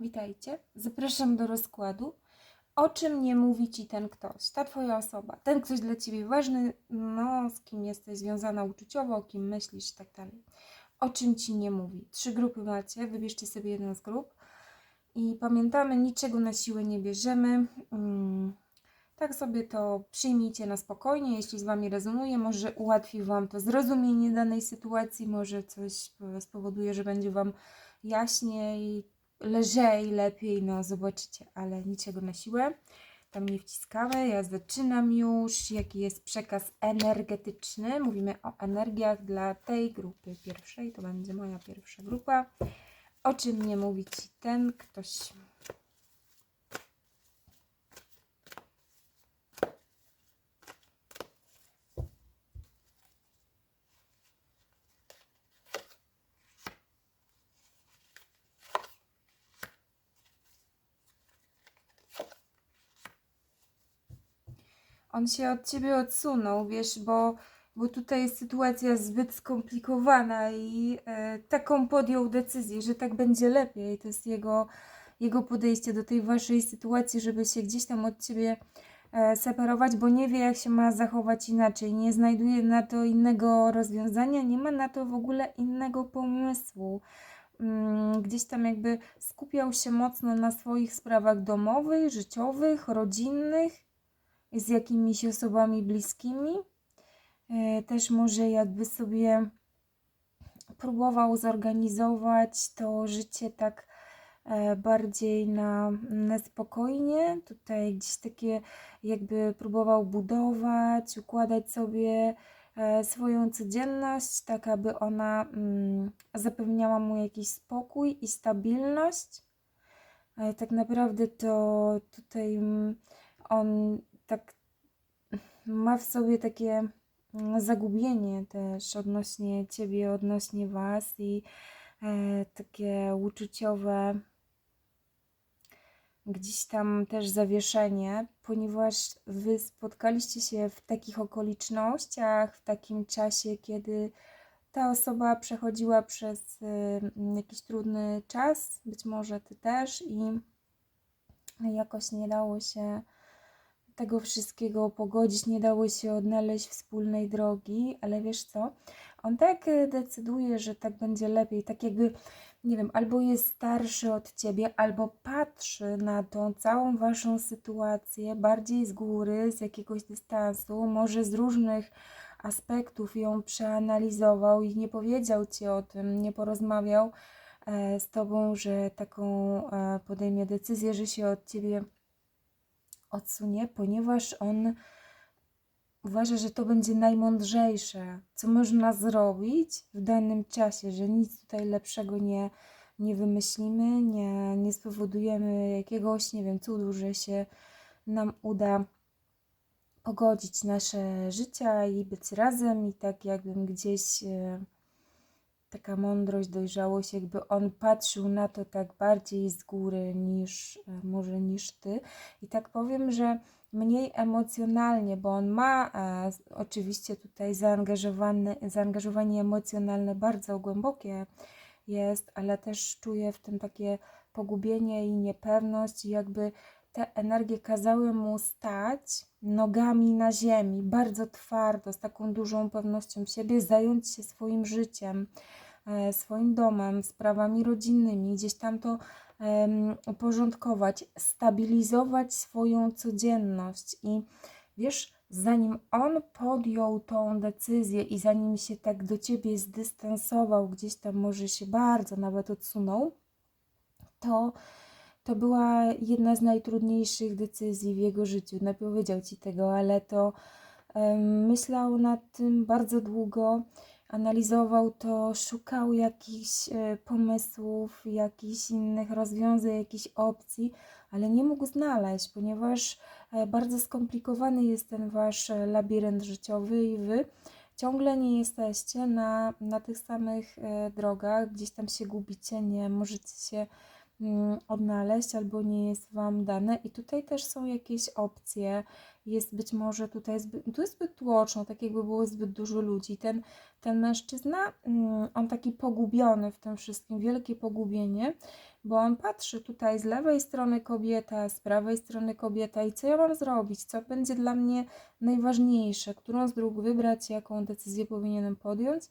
Witajcie. Zapraszam do rozkładu. O czym nie mówi ci ten ktoś, ta twoja osoba, ten ktoś dla ciebie ważny, no z kim jesteś związana uczuciowo, o kim myślisz i tak dalej. O czym ci nie mówi. Trzy grupy macie, wybierzcie sobie jedną z grup i pamiętamy, niczego na siłę nie bierzemy. Mm, tak sobie to przyjmijcie na spokojnie, jeśli z wami rezonuje, może ułatwi wam to zrozumienie danej sytuacji, może coś e, spowoduje, że będzie wam jaśniej, lżej, lepiej, no zobaczycie, ale niczego na siłę. Tam nie wciskamy. Ja zaczynam już. Jaki jest przekaz energetyczny? Mówimy o energiach dla tej grupy pierwszej. To będzie moja pierwsza grupa. O czym nie mówi ci ten ktoś? On się od ciebie odsunął, wiesz, bo, bo tutaj jest sytuacja zbyt skomplikowana i e, taką podjął decyzję, że tak będzie lepiej. To jest jego, jego podejście do tej waszej sytuacji, żeby się gdzieś tam od ciebie e, separować, bo nie wie, jak się ma zachować inaczej. Nie znajduje na to innego rozwiązania, nie ma na to w ogóle innego pomysłu. Mm, Gdzieś tam jakby skupiał się mocno na swoich sprawach domowych, życiowych, rodzinnych z jakimiś osobami bliskimi. E, Też może jakby sobie próbował zorganizować to życie tak e, bardziej na, na spokojnie. Tutaj gdzieś takie jakby próbował budować, układać sobie e, swoją codzienność, tak aby ona mm, zapewniała mu jakiś spokój i stabilność. Tak naprawdę to tutaj mm, on tak ma w sobie takie mm, zagubienie też odnośnie ciebie, odnośnie was i e, takie uczuciowe gdzieś tam też zawieszenie, ponieważ wy spotkaliście się w takich okolicznościach, w takim czasie, kiedy ta osoba przechodziła przez y, jakiś trudny czas, być może ty też i jakoś nie dało się tego wszystkiego pogodzić, nie dało się odnaleźć wspólnej drogi, ale wiesz co? On tak y, decyduje, że tak będzie lepiej, tak jakby, nie wiem, albo jest starszy od ciebie, albo patrzy na tą całą waszą sytuację bardziej z góry, z jakiegoś dystansu, może z różnych aspektów ją przeanalizował i nie powiedział ci o tym, nie porozmawiał e, z tobą, że taką e, podejmie decyzję, że się od ciebie odsunie, ponieważ on uważa, że to będzie najmądrzejsze, co można zrobić w danym czasie, że nic tutaj lepszego nie, nie wymyślimy, nie, nie spowodujemy jakiegoś, nie wiem, cudu, że się nam uda pogodzić nasze życia i być razem i tak jakbym gdzieś e, taka mądrość, dojrzałość, jakby on patrzył na to tak bardziej z góry niż e, może niż ty. I tak powiem, że mniej emocjonalnie, bo on ma e, oczywiście tutaj zaangażowane, zaangażowanie emocjonalne bardzo głębokie jest, ale też czuje w tym takie pogubienie i niepewność i jakby te energie kazały mu stać nogami na ziemi, bardzo twardo, z taką dużą pewnością siebie, zająć się swoim życiem, swoim domem, sprawami rodzinnymi, gdzieś tam to uporządkować, stabilizować swoją codzienność. I wiesz, zanim on podjął tą decyzję i zanim się tak do ciebie zdystansował, gdzieś tam może się bardzo nawet odsunął, to to była jedna z najtrudniejszych decyzji w jego życiu. Nie powiedział ci tego, ale to em, myślał nad tym bardzo długo, analizował to, szukał jakichś e, pomysłów, jakichś innych rozwiązań, jakichś opcji, ale nie mógł znaleźć, ponieważ e, bardzo skomplikowany jest ten wasz e, labirynt życiowy i wy ciągle nie jesteście na, na tych samych drogach, gdzieś tam się gubicie, nie możecie się odnaleźć albo nie jest Wam dane. I tutaj też są jakieś opcje. Jest być może tutaj zbyt, tu jest zbyt tłoczno, tak jakby było zbyt dużo ludzi. Ten, ten mężczyzna, mm, on taki pogubiony w tym wszystkim, wielkie pogubienie. bo on patrzy tutaj z lewej strony kobieta, z prawej strony kobieta i co ja mam zrobić, co będzie dla mnie najważniejsze, którą z dróg wybrać, jaką decyzję powinienem podjąć.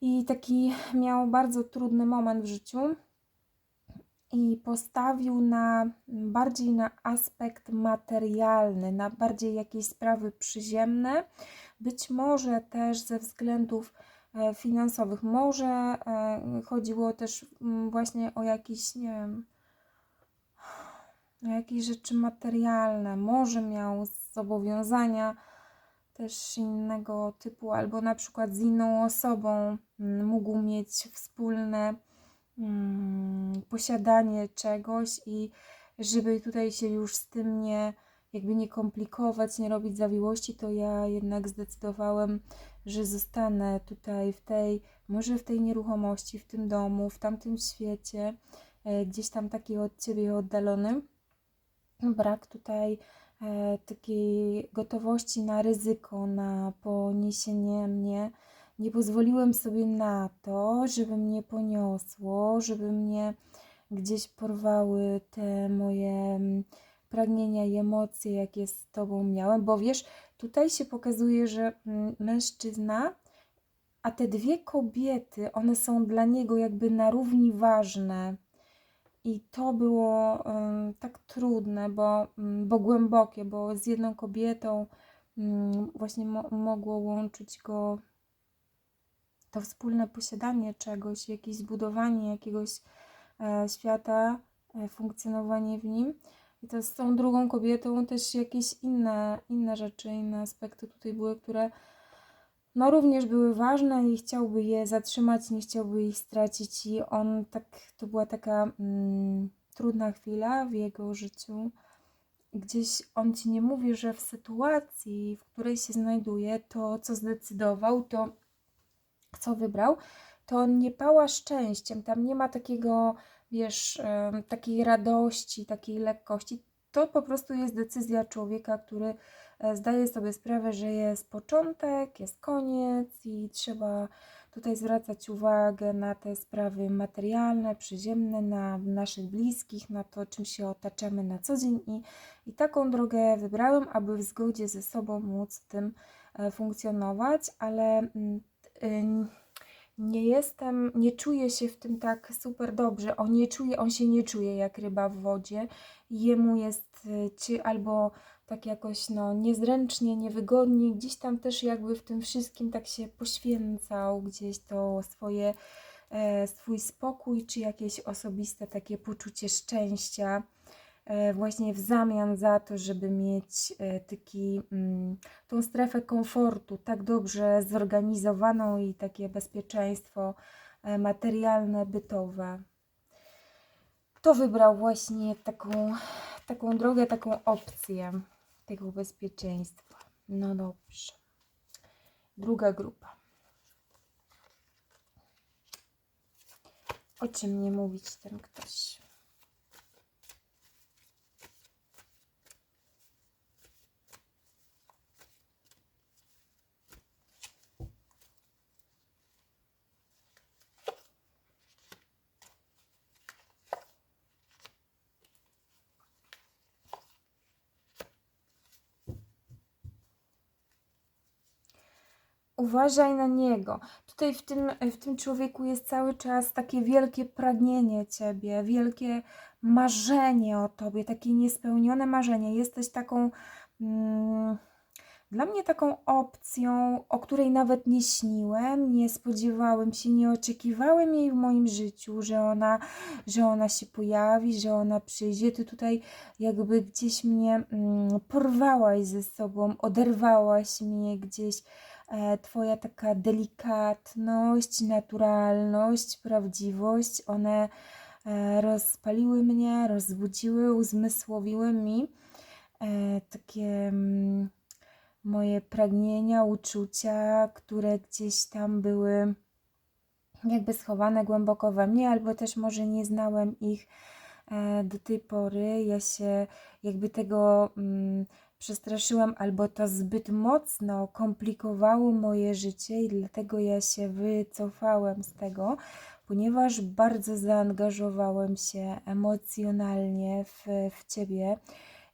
I taki miał bardzo trudny moment w życiu i postawił na bardziej na aspekt materialny, na bardziej jakieś sprawy przyziemne, być może też ze względów e, finansowych. Może e, chodziło też mm, właśnie o jakieś, nie wiem, o jakieś rzeczy materialne, może miał zobowiązania też innego typu, albo na przykład z inną osobą mm, mógł mieć wspólne mm, posiadanie czegoś i żeby tutaj się już z tym nie jakby nie komplikować, nie robić zawiłości, to ja jednak zdecydowałem, że zostanę tutaj w tej, może w tej nieruchomości, w tym domu, w tamtym świecie, e, gdzieś tam taki od ciebie oddalony. Brak tutaj e, takiej gotowości na ryzyko, na poniesienie mnie. Nie pozwoliłem sobie na to, żeby mnie poniosło, żeby mnie gdzieś porwały te moje mm, pragnienia i emocje, jakie z Tobą miałem, bo wiesz, tutaj się pokazuje, że mm, mężczyzna, a te dwie kobiety, one są dla niego jakby na równi ważne. I to było um, tak trudne, bo, bo głębokie, bo z jedną kobietą um, właśnie mo mogło łączyć go to wspólne posiadanie czegoś, jakieś zbudowanie jakiegoś e, świata, e, funkcjonowanie w nim. I to z tą drugą kobietą też jakieś inne, inne rzeczy, inne aspekty tutaj były, które no również były ważne i chciałby je zatrzymać, nie chciałby ich stracić i on tak, to była taka mm, trudna chwila w jego życiu. Gdzieś on ci nie mówi, że w sytuacji, w której się znajduje, to co zdecydował, to co wybrał, to nie pała szczęściem, tam nie ma takiego wiesz, takiej radości, takiej lekkości. To po prostu jest decyzja człowieka, który e, zdaje sobie sprawę, że jest początek, jest koniec i trzeba tutaj zwracać uwagę na te sprawy materialne, przyziemne, na naszych bliskich, na to, czym się otaczamy na co dzień. I, i taką drogę wybrałem, aby w zgodzie ze sobą móc tym e, funkcjonować, ale. Nie jestem, nie czuję się w tym tak super dobrze. On nie czuje, on się nie czuje jak ryba w wodzie. Jemu jest y, ci albo tak jakoś no niezręcznie, niewygodnie. Gdzieś tam też jakby w tym wszystkim tak się poświęcał gdzieś to swoje e, swój spokój czy jakieś osobiste takie poczucie szczęścia. E, właśnie w zamian za to, żeby mieć e, taki, mm, tą strefę komfortu tak dobrze zorganizowaną i takie bezpieczeństwo e, materialne, bytowe. To wybrał właśnie taką, taką drogę, taką opcję tego bezpieczeństwa. No dobrze. Druga grupa. O czym nie mówić ten ktoś? Uważaj na niego. Tutaj w tym, w tym człowieku jest cały czas takie wielkie pragnienie ciebie, wielkie marzenie o tobie, takie niespełnione marzenie. Jesteś taką. Mm, dla mnie taką opcją, o której nawet nie śniłem, nie spodziewałem się, nie oczekiwałem jej w moim życiu, że ona, że ona się pojawi, że ona przyjdzie. Ty tutaj jakby gdzieś mnie mm, porwałaś ze sobą, oderwałaś mnie gdzieś twoja taka delikatność, naturalność, prawdziwość, one e, rozpaliły mnie, rozbudziły, uzmysłowiły mi e, takie mm, moje pragnienia, uczucia, które gdzieś tam były jakby schowane głęboko we mnie, albo też może nie znałem ich do tej pory. Ja się jakby tego mm, przestraszyłam, albo to zbyt mocno komplikowało moje życie i dlatego ja się wycofałem z tego. ponieważ bardzo zaangażowałem się emocjonalnie w, w ciebie.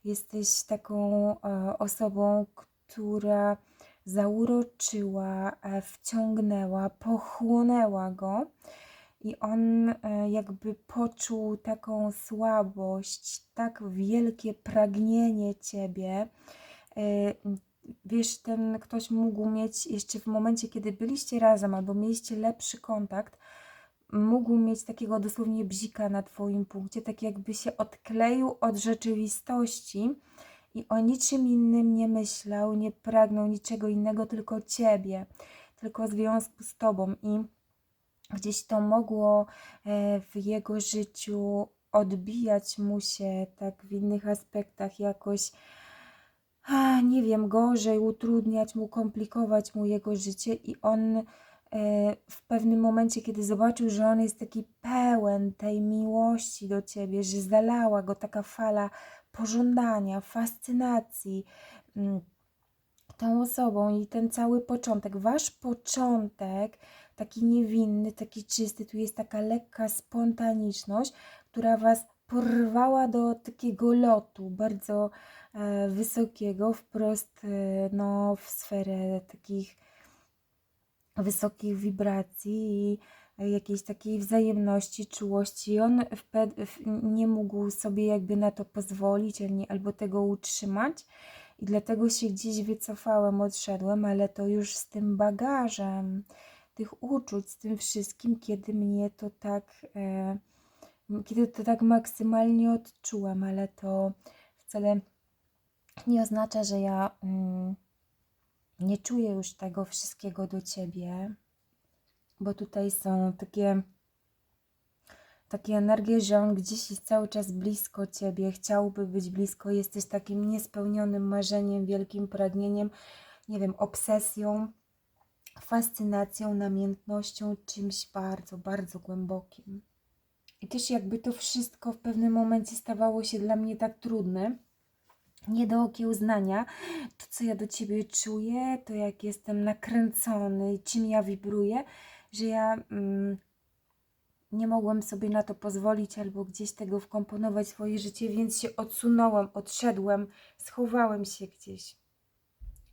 Jesteś taką e, osobą, która zauroczyła, e, wciągnęła, pochłonęła go. I on e, jakby poczuł taką słabość, tak wielkie pragnienie ciebie. E, Wiesz, ten ktoś mógł mieć jeszcze w momencie, kiedy byliście razem albo mieliście lepszy kontakt, mógł mieć takiego dosłownie bzika na twoim punkcie, tak jakby się odkleił od rzeczywistości i o niczym innym nie myślał, nie pragnął niczego innego, tylko ciebie, tylko związku z tobą. I gdzieś to mogło e, w jego życiu odbijać mu się tak w innych aspektach jakoś, nie wiem, gorzej, utrudniać mu, komplikować mu jego życie i on e, w pewnym momencie, kiedy zobaczył, że on jest taki pełen tej miłości do ciebie, że zalała go taka fala pożądania, fascynacji mm, tą osobą i ten cały początek, wasz początek taki niewinny, taki czysty, tu jest taka lekka spontaniczność, która was porwała do takiego lotu bardzo e, wysokiego, wprost e, no, w sferę takich wysokich wibracji i jakiejś takiej wzajemności, czułości. On nie mógł sobie jakby na to pozwolić ani, albo tego utrzymać. I dlatego się gdzieś wycofałem, odszedłem, ale to już z tym bagażem tych uczuć, z tym wszystkim, kiedy mnie to tak, e, kiedy to tak maksymalnie odczułem, ale to wcale nie oznacza, że ja mm, nie czuję już tego wszystkiego do ciebie, bo tutaj są takie takie energie, że on gdzieś jest cały czas blisko ciebie, chciałby być blisko, jesteś takim niespełnionym marzeniem, wielkim pragnieniem, nie wiem, obsesją, fascynacją, namiętnością, czymś bardzo, bardzo głębokim. I też jakby to wszystko w pewnym momencie stawało się dla mnie tak trudne, nie do okiełznania. To, co ja do Ciebie czuję, to jak jestem nakręcony, czym ja wibruję, że ja mm, nie mogłem sobie na to pozwolić albo gdzieś tego wkomponować w swoje życie, więc się odsunąłem, odszedłem, schowałem się gdzieś,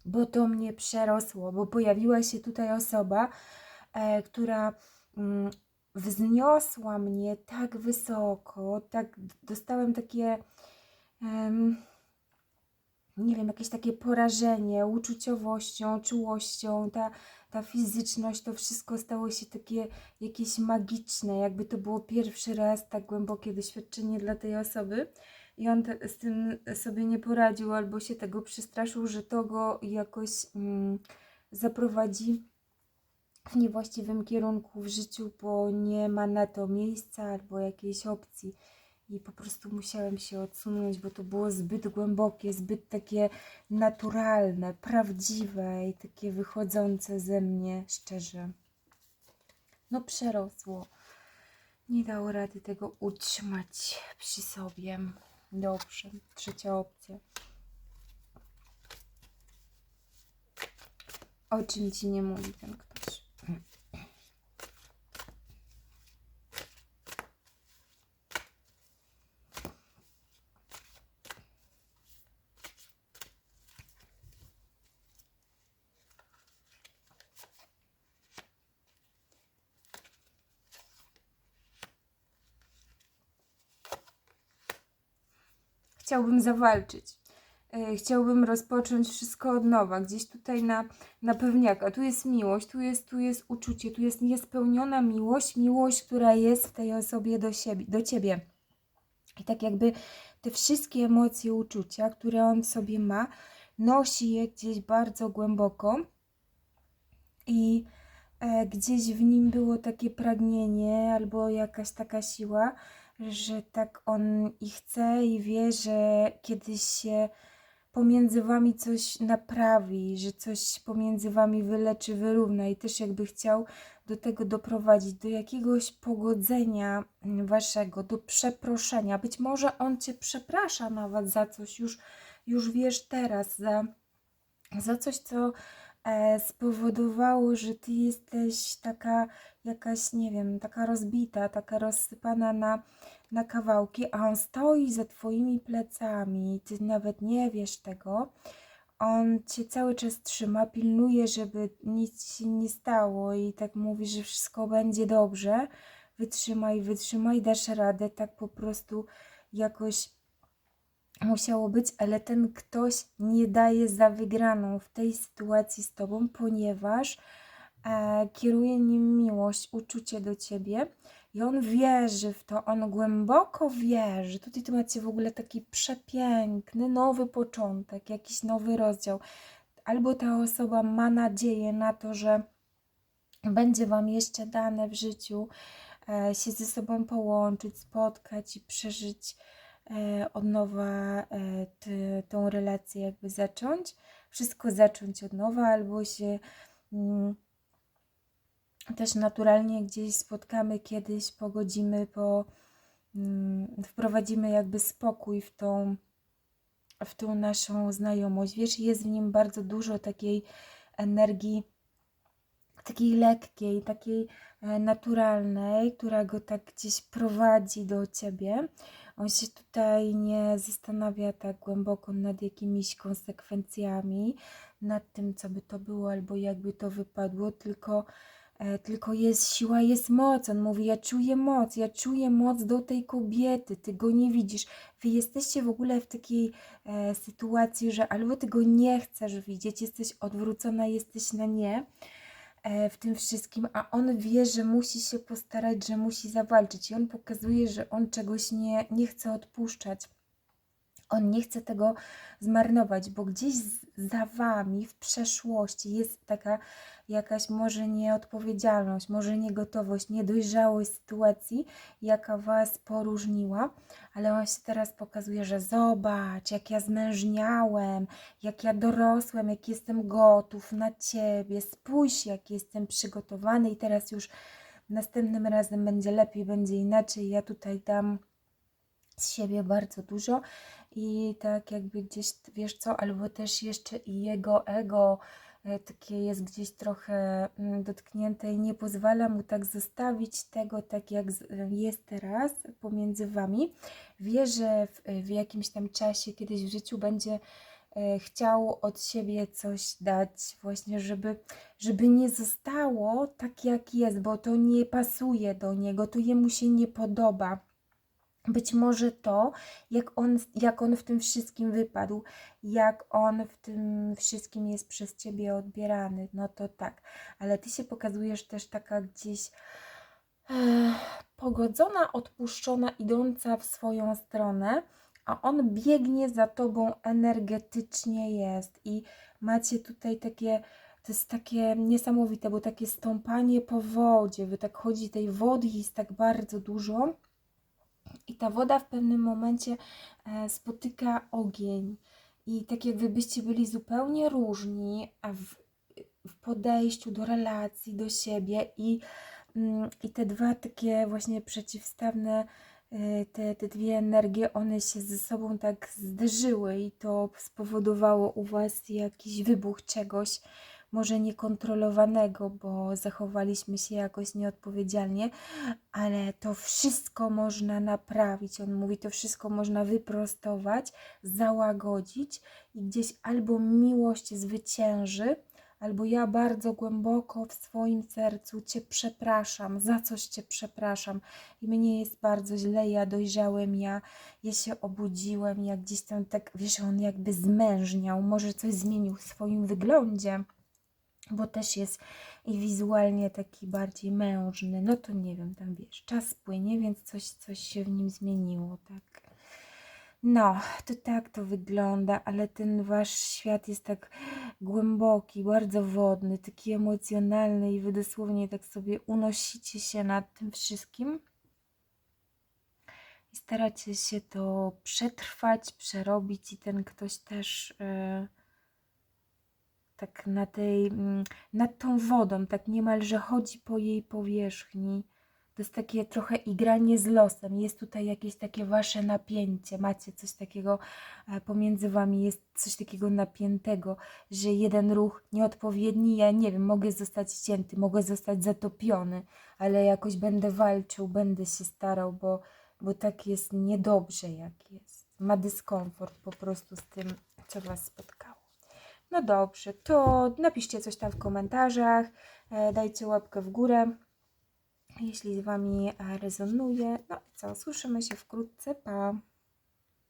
bo to mnie przerosło, bo pojawiła się tutaj osoba, e, która mm, wzniosła mnie tak wysoko, tak dostałem takie. nie wiem, jakieś takie porażenie uczuciowością, czułością, ta, ta fizyczność, to wszystko stało się takie jakieś magiczne, jakby to było pierwszy raz tak głębokie doświadczenie dla tej osoby i on te, z tym sobie nie poradził albo się tego przestraszył, że to go jakoś mm, zaprowadzi w niewłaściwym kierunku w życiu, bo nie ma na to miejsca albo jakiejś opcji i po prostu musiałem się odsunąć, bo to było zbyt głębokie, zbyt takie naturalne, prawdziwe i takie wychodzące ze mnie szczerze. No przerosło. Nie dało rady tego utrzymać przy sobie. Dobrze, trzecia opcja. O czym ci nie mówi ten ktoś? Chciałbym zawalczyć. E, Chciałbym rozpocząć wszystko od nowa, gdzieś tutaj na, na pewniaka. Tu jest miłość, tu jest, tu jest uczucie, tu jest niespełniona miłość, miłość, która jest w tej osobie do, siebie, do ciebie. I tak jakby te wszystkie emocje, uczucia, które on w sobie ma, nosi je gdzieś bardzo głęboko i e, gdzieś w nim było takie pragnienie albo jakaś taka siła, że tak on i chce i wie, że kiedyś się pomiędzy wami coś naprawi, że coś pomiędzy wami wyleczy, wyrówna i też jakby chciał do tego doprowadzić, do jakiegoś pogodzenia waszego, do przeproszenia. Być może on cię przeprasza nawet za coś, już, już wiesz teraz, za, za coś, co spowodowało, że ty jesteś taka jakaś, nie wiem, taka rozbita, taka rozsypana na, na kawałki, a on stoi za twoimi plecami, ty nawet nie wiesz tego. On cię cały czas trzyma, pilnuje, żeby nic się nie stało i tak mówi, że wszystko będzie dobrze. Wytrzymaj, wytrzymaj, dasz radę, tak po prostu jakoś musiało być, ale ten ktoś nie daje za wygraną w tej sytuacji z tobą, ponieważ e, kieruje nim miłość, uczucie do ciebie i on wierzy w to, on głęboko wierzy. Tutaj tu macie w ogóle taki przepiękny, nowy początek, jakiś nowy rozdział. Albo ta osoba ma nadzieję na to, że będzie Wam jeszcze dane w życiu e, się ze sobą połączyć, spotkać i przeżyć od nowa e, tą relację, jakby zacząć, wszystko zacząć od nowa, albo się mm, też naturalnie gdzieś spotkamy kiedyś, pogodzimy, po, mm, wprowadzimy jakby spokój w tą, w tą naszą znajomość. Wiesz, jest w nim bardzo dużo takiej energii, takiej lekkiej, takiej e, naturalnej, która go tak gdzieś prowadzi do ciebie. On się tutaj nie zastanawia tak głęboko nad jakimiś konsekwencjami, nad tym, co by to było albo jakby to wypadło, tylko E, tylko jest siła, jest moc. On mówi: Ja czuję moc, ja czuję moc do tej kobiety, ty go nie widzisz. Wy jesteście w ogóle w takiej e, sytuacji, że albo ty go nie chcesz widzieć, jesteś odwrócona, jesteś na nie w tym wszystkim, a on wie, że musi się postarać, że musi zawalczyć. I on pokazuje, że on czegoś nie, nie chce odpuszczać. On nie chce tego zmarnować, bo gdzieś za wami w przeszłości jest taka jakaś może nieodpowiedzialność, może niegotowość, niedojrzałość sytuacji, jaka was poróżniła, ale on się teraz pokazuje, że zobacz, jak ja zmężniałem, jak ja dorosłem, jak jestem gotów na ciebie, spójrz, jak jestem przygotowany i teraz już następnym razem będzie lepiej, będzie inaczej. Ja tutaj dam z siebie bardzo dużo i tak jakby gdzieś, wiesz co, albo też jeszcze i jego ego e, takie jest gdzieś trochę mm, dotknięte i nie pozwala mu tak zostawić tego tak jak jest teraz pomiędzy wami. Wie, że w, w jakimś tam czasie, kiedyś w życiu będzie e, chciał od siebie coś dać, właśnie, żeby, żeby nie zostało tak jak jest, bo to nie pasuje do niego, to jemu się nie podoba być może to, jak on, jak on w tym wszystkim wypadł, jak on w tym wszystkim jest przez ciebie odbierany, no to tak. Ale ty się pokazujesz też taka gdzieś e, pogodzona, odpuszczona, idąca w swoją stronę, a on biegnie za tobą energetycznie jest. I macie tutaj takie. To jest takie niesamowite, bo takie stąpanie po wodzie, wy tak chodzi tej wody jest tak bardzo dużo i ta woda w pewnym momencie e, spotyka ogień. I tak jakby byście byli zupełnie różni w, w podejściu do relacji, do siebie i, mm, i te dwa takie właśnie przeciwstawne e, te, te dwie energie, one się ze sobą tak zderzyły i to spowodowało u Was jakiś wybuch czegoś, może niekontrolowanego, bo zachowaliśmy się jakoś nieodpowiedzialnie, ale to wszystko można naprawić. On mówi, to wszystko można wyprostować, załagodzić i gdzieś albo miłość zwycięży, albo ja bardzo głęboko w swoim sercu Cię przepraszam, za coś Cię przepraszam i mnie jest bardzo źle, ja dojrzałem, ja, ja się obudziłem, ja gdzieś tam tak, wiesz, on jakby zmężniał, może coś zmienił w swoim wyglądzie bo też jest i wizualnie taki bardziej mężny, no to nie wiem, tam wiesz, czas płynie, więc coś, coś się w nim zmieniło, tak. No, to tak to wygląda, ale ten wasz świat jest tak głęboki, bardzo wodny, taki emocjonalny i wy dosłownie tak sobie unosicie się nad tym wszystkim i staracie się to przetrwać, przerobić i ten ktoś też... Yy, tak na tej, mm, nad tą wodą, tak niemalże chodzi po jej powierzchni, To jest takie trochę igranie z losem. Jest tutaj jakieś takie wasze napięcie. Macie coś takiego e, pomiędzy wami, jest coś takiego napiętego, że jeden ruch nieodpowiedni, ja nie wiem, mogę zostać ścięty, mogę zostać zatopiony, ale jakoś będę walczył, będę się starał, bo, bo tak jest niedobrze, jak jest. Ma dyskomfort po prostu z tym, co was spotkało. No dobrze, to napiszcie coś tam w komentarzach, e, dajcie łapkę w górę, jeśli z Wami e, rezonuje. No i co, słyszymy się wkrótce, pa!